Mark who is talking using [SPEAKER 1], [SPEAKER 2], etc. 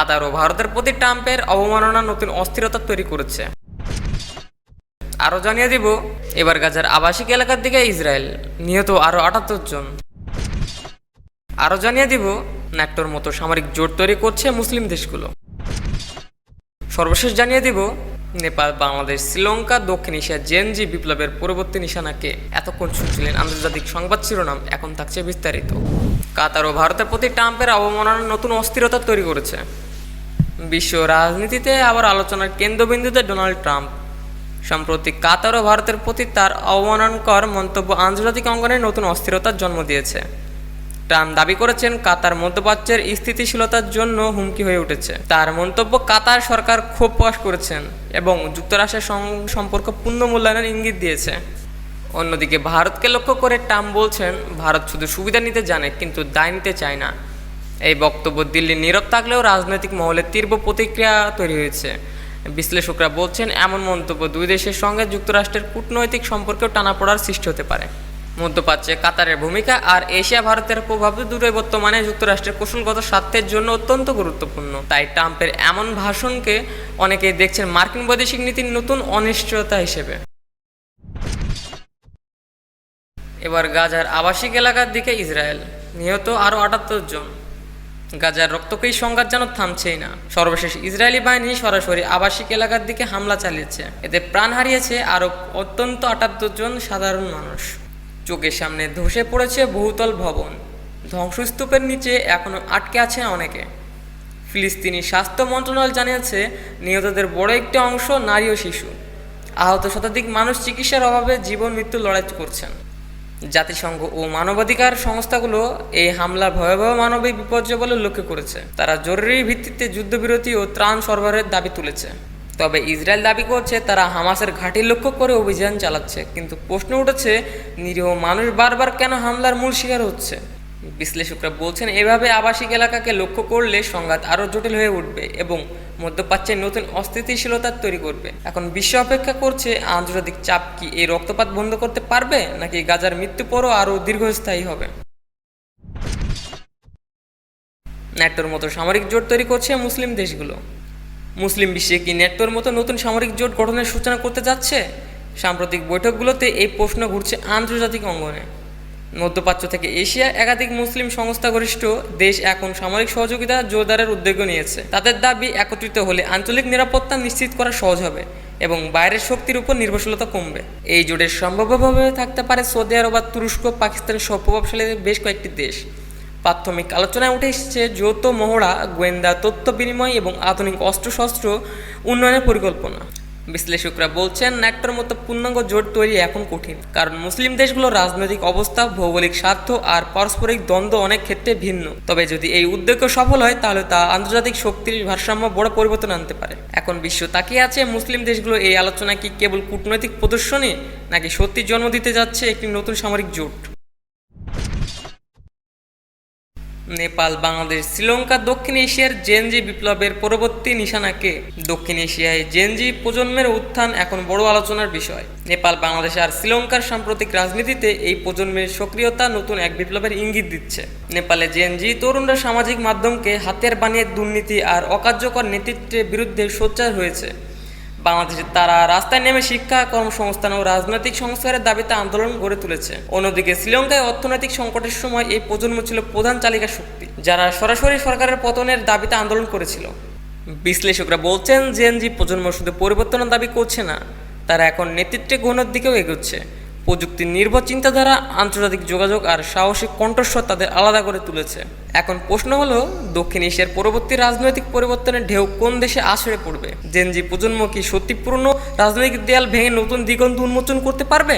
[SPEAKER 1] কাতার ও ভারতের প্রতি ট্রাম্পের অবমাননা নতুন অস্থিরতা তৈরি করেছে। আরও জানিয়ে দিব, এবার গাজার আবাসিক এলাকার দিকে ইসরায়েল, নিহত আরও আটাত্তর জন। আরও জানিয়ে দিব ন্যাক্টোর মতো সামরিক জোট তৈরি করছে মুসলিম দেশগুলো। সর্বশেষ জানিয়ে দিব, নেপাল, বাংলাদেশ, শ্রীলঙ্কা, দক্ষিণ এশিয়া জেনজি বিপ্লবের পরবর্তী নিশানাকে এতক্ষণ শুনছিলেন আন্তর্জাতিক সংবাদ শিরোনাম, এখন থাকছে বিস্তারিত। কাতার ও ভারতের প্রতি ট্রাম্পের অবমাননা নতুন অস্থিরতা তৈরি করেছে। বিশ্ব রাজনীতিতে আবার আলোচনার কেন্দ্রবিন্দুতে ডোনাল্ড ট্রাম্প। সম্প্রতি কাতার ও ভারতের প্রতি তার অবমাননকর মন্তব্য আন্তর্জাতিক অঙ্গনে নতুন অস্থিরতার জন্ম দিয়েছে। ট্রাম্প দাবি করেছেন, কাতার মধ্যপ্রাচ্যের স্থিতিশীলতার জন্য হুমকি হয়ে উঠেছে। তার মন্তব্য কাতার সরকার ক্ষোভ প্রকাশ করেছেন এবং যুক্তরাষ্ট্রের সম্পর্ক পূর্ণ মূল্যায়নের ইঙ্গিত দিয়েছে। অন্যদিকে ভারতকে লক্ষ্য করে ট্রাম্প বলছেন, ভারত শুধু সুবিধা নিতে জানে, কিন্তু দায় নিতে চায় না। এই বক্তব্য দিল্লি নীরব থাকলেও রাজনৈতিক মহলে তীব্র প্রতিক্রিয়া তৈরি হয়েছে। বিশ্লেষকরা বলছেন, এমন মন্তব্য দুই দেশের সঙ্গে যুক্তরাষ্ট্রের কূটনৈতিক সম্পর্কেও টানাপোড়ার সৃষ্টি হতে পারে। মধ্যপ্রাচ্যে কাতারের ভূমিকা আর এশিয়া ভারতের প্রভাব দূরে বর্তমানে যুক্তরাষ্ট্রের কৌশলগত স্বার্থের জন্য অত্যন্ত গুরুত্বপূর্ণ। তাই ট্রাম্পের এমন ভাষণকে অনেকেই দেখছেন মার্কিন বৈদেশিক নীতির নতুন অনিশ্চয়তা হিসেবে। এবার গাজার আবাসিক এলাকার দিকে ইসরায়েল। নিহত আরও আটাত্তর জন। গাজার রক্তকেই সংঘাত যেন থামছেই না। সর্বশেষ ইসরায়েলি বাহিনী সরাসরি আবাসিক এলাকার দিকে হামলা চালিয়েছে। এতে প্রাণ হারিয়েছে আরও অত্যন্ত আটাত্তর জন সাধারণ মানুষ। চোখের সামনে ধসে পড়েছে বহুতল ভবন। ধ্বংসস্তূপের নিচে এখনও আটকে আছে অনেকে। ফিলিস্তিনি স্বাস্থ্য মন্ত্রণালয় জানিয়েছে, নিহতদের বড় একটি অংশ নারী ও শিশু। আহত শতাধিক মানুষ চিকিৎসার অভাবে জীবন মৃত্যু লড়াই করছেন। জাতিসংঘ ও মানবাধিকার সংস্থাগুলো এই হামলা ভয়াবহ মানবিক বিপর্যয় বলে লক্ষ্য করেছে। তারা জরুরি ভিত্তিতে যুদ্ধবিরতি ও ত্রাণ সরবরাহের দাবি তুলেছে। তবে ইসরায়েল দাবি করছে, তারা হামাসের ঘাঁটি লক্ষ্য করে অভিযান চালাচ্ছে, কিন্তু প্রশ্ন উঠেছে, নিরীহ মানুষ বারবার কেন হামলার মূল শিকার হচ্ছে? বিশ্লেষকরা বলছেন, এভাবে আবাসিক এলাকাকে লক্ষ্য করলে সংঘাত আরও জটিল হয়ে উঠবে এবং মধ্যপ্রাচ্যে নতুন অস্থিতিশীলতা তৈরি করবে। এখন বিশ্ব অপেক্ষা করছে, আন্তর্জাতিক চাপ কি এই রক্তপাত বন্ধ করতে পারবে, নাকি গাজার মৃত্যু পরও আরও দীর্ঘস্থায়ী হবে? ন্যাটোর মতো সামরিক জোট তৈরি করছে মুসলিম দেশগুলো। মুসলিম বিশ্বে কি ন্যাটোর মতো নতুন সামরিক জোট গঠনের সূচনা করতে যাচ্ছে? সাম্প্রতিক বৈঠকগুলোতে এই প্রশ্ন ঘুরছে আন্তর্জাতিক অঙ্গনে। মধ্যপ্রাচ্য থেকে এশিয়া একাধিক মুসলিম সংস্থাগরিষ্ঠ দেশ এখন সামরিক সহযোগিতা জোরদারের উদ্যোগ নিয়েছে। তাদের দাবি একত্রিত হলে আঞ্চলিক নিরাপত্তা নিশ্চিত করা সহজ হবে এবং বাইরের শক্তির উপর নির্ভরশীলতা কমবে। এই জোটের সম্ভাব্যভাবে থাকতে পারে সৌদি আরব আর তুরস্ক পাকিস্তানের সব প্রভাবশালী বেশ কয়েকটি দেশ। প্রাথমিক আলোচনায় উঠে এসেছে যৌথ মহড়া, গোয়েন্দা তথ্য বিনিময় এবং আধুনিক অস্ত্রশস্ত্র উন্নয়নের পরিকল্পনা। বিশ্লেষকরা বলছেন, ন্যাক্টোর মতো পূর্ণাঙ্গ জোট তৈরি এখন কঠিন, কারণ মুসলিম দেশগুলোর রাজনৈতিক অবস্থা, ভৌগোলিক স্বার্থ আর পারস্পরিক দ্বন্দ্ব অনেক ক্ষেত্রে ভিন্ন। তবে যদি এই উদ্যোগ সফল হয়, তাহলে তা আন্তর্জাতিক শক্তির ভারসাম্য বড় পরিবর্তন আনতে পারে। এখন বিশ্ব তাকিয়ে আছে, মুসলিম দেশগুলো এই আলোচনা কি কেবল কূটনৈতিক প্রদর্শনী, নাকি সত্যি জন্ম দিতে যাচ্ছে একটি নতুন সামরিক জোট? নেপাল, বাংলাদেশ, শ্রীলঙ্কা, দক্ষিণ এশিয়ার জেনজি বিপ্লবের পরবর্তী নিশানাকে। দক্ষিণ এশিয়ায় জেনজি প্রজন্মের উত্থান এখন বড় আলোচনার বিষয়। নেপাল, বাংলাদেশ আর শ্রীলঙ্কার সাম্প্রতিক রাজনীতিতে এই প্রজন্মের সক্রিয়তা নতুন এক বিপ্লবের ইঙ্গিত দিচ্ছে। নেপালে জেনজি তরুণরা সামাজিক মাধ্যমকে হাতের বানিয়ে দুর্নীতি আর অকার্যকর নেতৃত্বের বিরুদ্ধে সোচ্চার হয়েছে। বাংলাদেশে তারা রাস্তায় নেমে শিক্ষা, কর্মসংস্থান ও রাজনৈতিক সংস্কারের দাবিতে আন্দোলন গড়ে তুলেছে। অন্যদিকে শ্রীলঙ্কায় অর্থনৈতিক সংকটের সময় এই প্রজন্ম ছিল প্রধান চালিকা শক্তি, যারা সরাসরি সরকারের পতনের দাবিতে আন্দোলন করেছিল। বিশ্লেষকরা বলছেন, জেএনজি প্রজন্ম শুধু পরিবর্তনের দাবি করছে না, তারা এখন নেতৃত্বে গ্রহণের দিকেও এগোচ্ছে। প্রযুক্তি নির্ভর চিন্তাধারা, আন্তর্জাতিক যোগাযোগ আর সাহসিক কণ্ঠস্বর তাদের আলাদা করে তুলেছে। এখন প্রশ্ন হলো, দক্ষিণ এশিয়ার পরবর্তী রাজনৈতিক পরিবর্তনের ঢেউ কোন দেশে আছড়ে পড়বে? জেনজি প্রজন্ম কি সত্যি পুরনো রাজনৈতিক দেয়াল ভেঙে নতুন দিগন্ত উন্মোচন করতে পারবে?